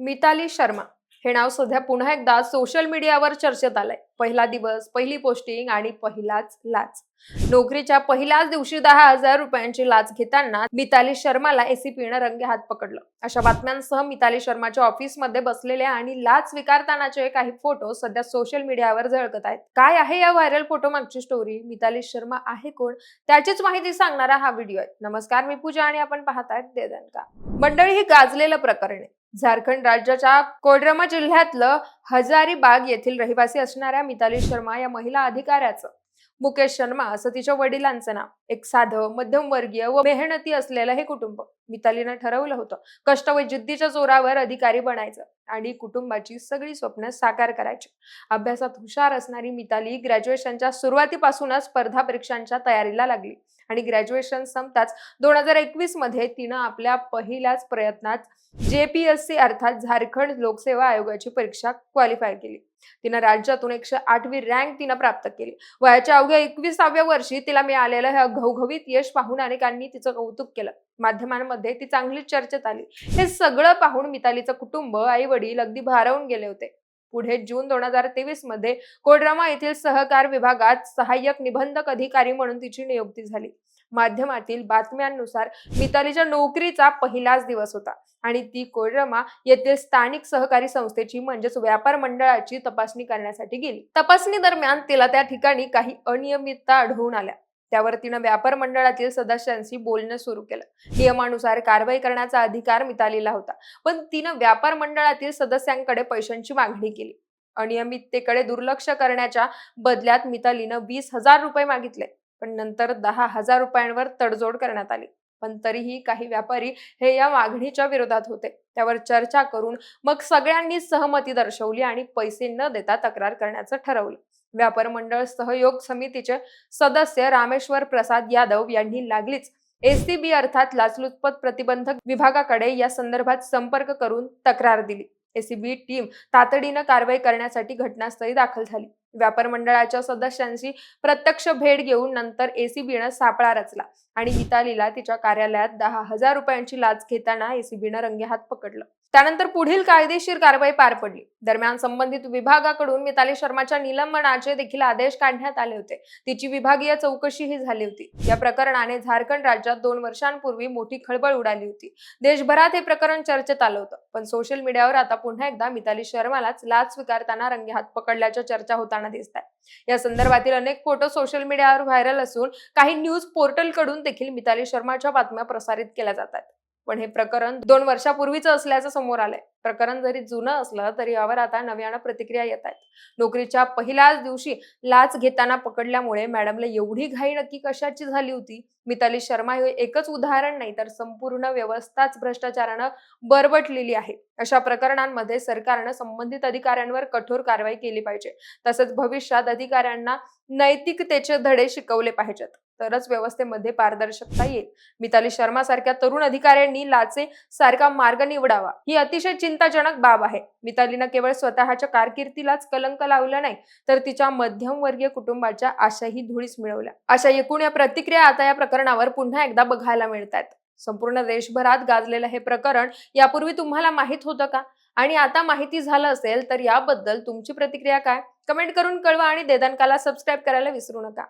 मिताली शर्मा. हे नाव सध्या पुन्हा एकदा सोशल मीडियावर चर्चेत आलंय. पहिला दिवस पहिली पोस्टिंग आणि पहिलाच लाच. नोकरीच्या पहिल्याच दिवशी दहा हजार रुपयांची लाच घेताना मिताली शर्माला एसीपीनं रंगे हात पकडलं. अशा बातम्यांसह मिताली शर्माच्या ऑफिसमध्ये बसलेले आणि लाच स्वीकारतानाचे काही फोटो सध्या सोशल मीडियावर झळकत आहेत. काय आहे या व्हायरल फोटो मागची स्टोरी मिताली शर्मा आहे कोण? त्याचीच माहिती सांगणारा हा व्हिडिओ आहे. नमस्कार मी पूजा आणि आपण पाहतायत देदनका मंडळी ही गाजलेलं प्रकरण आहे. झारखंड राज्याच्या कोडरमा जिल्ह्यातलं हजारीबाग येथील रहिवासी असणाऱ्या मिताली शर्मा या महिला अधिकाऱ्याचं. मुकेश शर्मा असं तिच्या वडिलांचं नाव. एक साधं मध्यमवर्गीय व मेहनती असलेलं हे कुटुंब. मितालीनं ठरवलं होतं कष्ट व जिद्दीच्या जोरावर अधिकारी बनायचं आणि कुटुंबाची सगळी स्वप्न साकार करायची. अभ्यासात हुशार असणारी मिताली ग्रॅज्युएशनच्या सुरुवातीपासूनच स्पर्धा परीक्षांच्या तयारीला लागली आणि ग्रॅज्युएशन संपताच दोन हजार एकवीसमध्ये तिनं आपल्या पहिल्याच प्रयत्नात जेपीएससी अर्थात झारखंड लोकसेवा आयोगाची परीक्षा क्वालिफाय केली. तिनं राज्यातून एकशे आठवी रँक तिनं प्राप्त केली. वयाच्या अवघ्या एकविसाव्या वर्षी तिला मिळालेलं हे घवघवीत यश पाहून अनेकांनी तिचं कौतुक केलं. माध्यमांमध्ये ती चांगलीच चर्चेत आली. हे सगळं पाहून मितालीचं कुटुंब आई वडील अगदी भारावून गेले होते. पुढे जून दोन हजार तेवीसमध्ये कोडरमा येथील सहकार विभागात सहाय्यक निबंधक अधिकारी म्हणून तिची नियुक्ती झाली. माध्यमातील बातम्यांनुसार मितालीच्या नोकरीचा पहिलाच दिवस होता. आणि ती कोडरमा येथील स्थानिक सहकारी संस्थेची म्हणजेच व्यापार मंडळाची तपासणी करण्यासाठी गेली. तपासणी दरम्यान तिला त्या ठिकाणी काही अनियमितता आढळून आल्या. त्यावर तिनं व्यापार मंडळातील सदस्यांशी बोलणं सुरू केलं. नियमानुसार कारवाई करण्याचा अधिकार मितालीला होता. पण तिनं व्यापार मंडळातील सदस्यांकडे पैशांची मागणी केली. अनियमिततेकडे दुर्लक्ष करण्याच्या बदल्यात मितालीनं वीस हजार रुपये मागितले. पण नंतर दहा हजार रुपयांवर तडजोड करण्यात आली. पण तरीही काही व्यापारी हे या मागणीच्या विरोधात होते. त्यावर चर्चा करून मग सगळ्यांनी सहमती दर्शवली आणि पैसे न देता तक्रार करण्याचं ठरवलं. व्यापार मंडळ सहयोग समितीचे सदस्य रामेश्वर प्रसाद यादव यांनी लागलीच. एसीबी अर्थात लाचलुचपत प्रतिबंधक विभागाकडे या संदर्भात संपर्क करून तक्रार दिली. एसीबी टीम तातडीनं कारवाई करण्यासाठी घटनास्थळी दाखल झाली. व्यापार मंडळाच्या सदस्यांशी प्रत्यक्ष भेट घेऊन नंतर एसीबीनं सापळा रचला आणि मितालीला तिच्या कार्यालयात दहा हजार रुपयांची लाच घेताना एसीबीनं रंगेहात पकडलं. त्यानंतर पुढील कायदेशीर कारवाई पार पडली. दरम्यान संबंधित विभागाकडून मिताली शर्माच्या निलंबनाचे देखील आदेश काढण्यात आले होते. तिची विभागीय चौकशीही झाली होती. या प्रकरणाने झारखंड राज्यात दोन वर्षांपूर्वी मोठी खळबळ उडाली होती. देशभरात हे प्रकरण चर्चेत आलं होतं. पण सोशल मीडियावर आता पुन्हा एकदा मिताली शर्मालाच लाच स्वीकारताना रंगेहात पकडल्याच्या चर्चा होताना दिसत आहे या संदर्भातील अनेक फोटो सोशल मीडियावर व्हायरल असून काही न्यूज पोर्टलकडून देखील मिताली शर्माच्या बातम्या प्रसारित केल्या जातात. पण हे प्रकरण दोन वर्षापूर्वीचं असल्याचं समोर आलंय. प्रकरण जरी जुनं असलं तरी यावर आता नव्यानं प्रतिक्रिया येत आहेत नोकरीच्या पहिल्याच दिवशी लाच घेताना पकडल्यामुळे मॅडमला एवढी घाई नक्की कशाची झाली होती? मिताली शर्मा हे एकच उदाहरण नाही तर संपूर्ण व्यवस्थाच भ्रष्टाचारानं बरबटलेली आहे. अशा प्रकरणांमध्ये सरकारनं संबंधित अधिकाऱ्यांवर कठोर कारवाई केली पाहिजे. तसंच भविष्यात अधिकाऱ्यांना नैतिकतेचे धडे शिकवले पाहिजेत. तरच व्यवस्थेमध्ये पारदर्शकता येईल. मिताली शर्मा सारख्या तरुण अधिकाऱ्यांनी लाचे सारखा मार्ग निवडावा. ही अतिशय चिंताजनक बाब आहे. मितालीनं केवळ स्वतःच्या कारकिर्दीलाच कलंक लावलं नाही तर तिच्या मध्यमवर्गीय कुटुंबाच्या आशाही धुळीस मिळवल्या. अशा एकूण या प्रतिक्रिया आता या प्रकरणावर पुन्हा एकदा बघायला मिळतात संपूर्ण देशभरात गाजलेलं हे प्रकरण यापूर्वी तुम्हाला माहीत होतं का? आणि आता माहिती झालं असेल तर याबद्दल तुमची प्रतिक्रिया काय? कमेंट करून कळवा आणि देदानकाला सबस्क्राईब करायला विसरू नका.